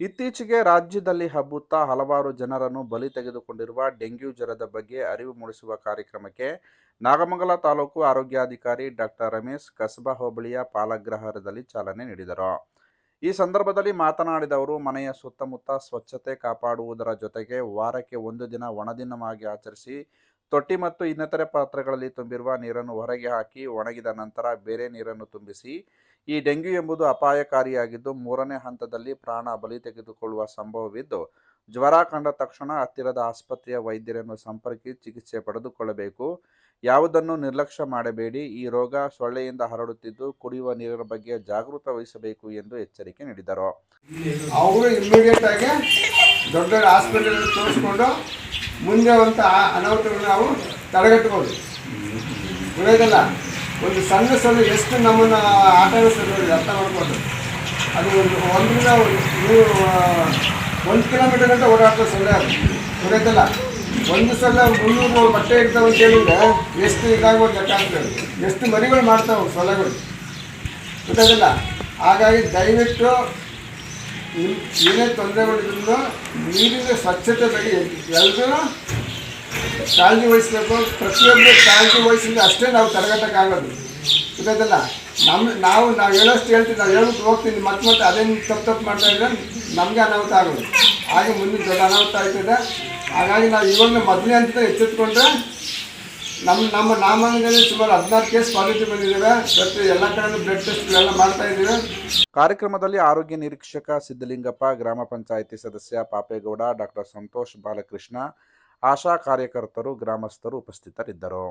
ಇತ್ತೀಚೆಗೆ ರಾಜ್ಯದಲ್ಲಿ ಹಬ್ಬುತ್ತಾ ಹಲವಾರು ಜನರನ್ನು ಬಲಿ ತೆಗೆದುಕೊಂಡಿರುವ ಡೆಂಗ್ಯೂ ಜ್ವರದ ಬಗ್ಗೆ ಅರಿವು ಮೂಡಿಸುವ ಕಾರ್ಯಕ್ರಮಕ್ಕೆ ನಾಗಮಂಗಲ ತಾಲೂಕು ಆರೋಗ್ಯಾಧಿಕಾರಿ ಡಾಕ್ಟರ್ ರಮೇಶ್ ಕಸಬಾ ಹೋಬಳಿಯ ಪಾಲಗ್ರಹಾರದಲ್ಲಿ ಚಾಲನೆ ನೀಡಿದರು. ಈ ಸಂದರ್ಭದಲ್ಲಿ ಮಾತನಾಡಿದ ಅವರು, ಮನೆಯ ಸುತ್ತಮುತ್ತ ಸ್ವಚ್ಛತೆ ಕಾಪಾಡುವುದರ ಜೊತೆಗೆ ವಾರಕ್ಕೆ ಒಂದು ದಿನ ಒಣದಿನವಾಗಿ ಆಚರಿಸಿ ತೊಟ್ಟಿ ಮತ್ತು ಇನ್ನಿತರೆ ಪಾತ್ರೆಗಳಲ್ಲಿ ತುಂಬಿರುವ ನೀರನ್ನು ಹೊರಗೆ ಹಾಕಿ ಒಣಗಿದ ನಂತರ ಬೇರೆ ನೀರನ್ನು ತುಂಬಿಸಿ, ಈ ಡೆಂಗ್ಯೂ ಎಂಬುದು ಅಪಾಯಕಾರಿಯಾಗಿದ್ದು ಮೂರನೇ ಹಂತದಲ್ಲಿ ಪ್ರಾಣ ಬಲಿ ತೆಗೆದುಕೊಳ್ಳುವ ಸಂಭವವಿದ್ದು, ಜ್ವರ ಕಂಡ ತಕ್ಷಣ ಹತ್ತಿರದ ಆಸ್ಪತ್ರೆಯ ವೈದ್ಯರನ್ನು ಸಂಪರ್ಕಿಸಿ ಚಿಕಿತ್ಸೆ ಪಡೆದುಕೊಳ್ಳಬೇಕು. ಯಾವುದನ್ನು ನಿರ್ಲಕ್ಷ್ಯ ಮಾಡಬೇಡಿ. ಈ ರೋಗ ಸೊಳ್ಳೆಯಿಂದ ಹರಡುತ್ತಿದ್ದು ಕುಡಿಯುವ ನೀರಿನ ಬಗ್ಗೆ ಜಾಗೃತ ವಹಿಸಬೇಕು ಎಂದು ಎಚ್ಚರಿಕೆ ನೀಡಿದರು. ಅವರು ಇಮಿಡಿಯೇಟ್ ಆಗಿ ದೊಡ್ಡ ಹಾಸ್ಪಿಟಲ್ ತೋರಿಸ್ಕೊಂಡು ಮುಂದೆ ಆ- ಅನಾಹುತಗಳನ್ನ ನಾವು ತಡೆಗಟ್ಟಬಹುದು ಒಳ್ಳೆಯದಲ್ಲ ಒಂದು ಸಣ್ಣ ಸಣ್ಣ ಎಷ್ಟು ನಮ್ಮನ್ನು ಆಟ ಆಡಿಸ್ತದೆ ನೋಡಿ, ಅರ್ಥ ಮಾಡ್ಕೊಂಡು. ಅದು ಒಂದು ಒಂದರಿಂದ ಒಂದು ನೂರು ಒಂದು ಕಿಲೋಮೀಟರ್ ಗಂಟೆ ಓಡಾಡ್ತದೆ ಸೊಳ್ಳೆ ಅದು. ಉಳಿಯೋದಲ್ಲ ಒಂದು ಸಲ ಮುನ್ನೂರು ಬಟ್ಟೆ ಇರ್ತಾವೆ ಅಂತ ಹೇಳಿದ್ರೆ ಎಷ್ಟು ಇದಾಗ್ಬೋದು ಲೆಕ್ಕ ಆಗ್ತದೆ ಎಷ್ಟು ಮರಿಗಳು ಮಾಡ್ತಾವೆ ಸೊಳ್ಳೆಗಳು. ಗೊತ್ತಾಗಲ್ಲ ಹಾಗಾಗಿ ದಯವಿಟ್ಟು ಏನೇ ತೊಂದರೆಗಳಿದ್ರಿಂದ ನೀರಿನ ಸ್ವಚ್ಛತೆ ಬಗ್ಗೆ ಎಲ್ಲರೂ ಕಾಳಜಿ ವಹಿಸ್ಬೇಕು. ಪ್ರತಿಯೊಬ್ಬರು ಕಾಳಜಿ ವಹಿಸಿದ್ರೆ ಅಷ್ಟೇ ನಾವು ತಡೆಗಟ್ಟಕ್ಕಾಗೋದು. ಗೊತ್ತಾಯ್ತಲ್ಲ? ನಮ್ಮ ನಾವು ನಾವು ಹೇಳೋಷ್ಟು ಹೇಳ್ತೀವಿ, ನಾವು ಹೇಳೋದು ಹೋಗ್ತೀನಿ ಮತ್ತೆ ಮತ್ತೆ ಅದೇನು ತಪ್ಪು ತಪ್ಪು ಮಾಡ್ತಾ ಇದ್ರೆ ನಮಗೆ ಅನಾಹುತ ಆಗೋದು. ಹಾಗೆ ಮುಂದೆ ದೊಡ್ಡ ಅನಾಹುತ ಆಯ್ತದೆ ಹಾಗಾಗಿ ನಾವು ಇವಾಗ ಮೊದಲೇ ಅಂತ ಎಚ್ಚೆತ್ಕೊಂಡ್ರೆ ನಮ್ಮ ನಮ್ಮ ನಾಮಂಗದಲ್ಲಿ ಸುಮಾರು ಹದಿನಾರು ಕೇಸ್ ಪಾಸಿಟಿವ್ ಬಂದಿದ್ದಾವೆ ಪ್ರತಿ ಎಲ್ಲ ಕಡೆಯೂ ಬ್ಲಡ್ ಟೆಸ್ಟ್ಗಳೆಲ್ಲ ಮಾಡ್ತಾ ಇದ್ದೀವಿ. ಕಾರ್ಯಕ್ರಮದಲ್ಲಿ ಆರೋಗ್ಯ ನಿರೀಕ್ಷಕ ಸಿದ್ದಲಿಂಗಪ್ಪ ಗ್ರಾಮ ಪಂಚಾಯಿತಿ ಸದಸ್ಯ ಪಾಪೇಗೌಡ, ಡಾಕ್ಟರ್ ಸಂತೋಷ್ ಬಾಲಕೃಷ್ಣ, ಆಶಾ ಕಾರ್ಯಕರ್ತರು, ಗ್ರಾಮಸ್ಥರು ಉಪಸ್ಥಿತರಿದ್ದರು.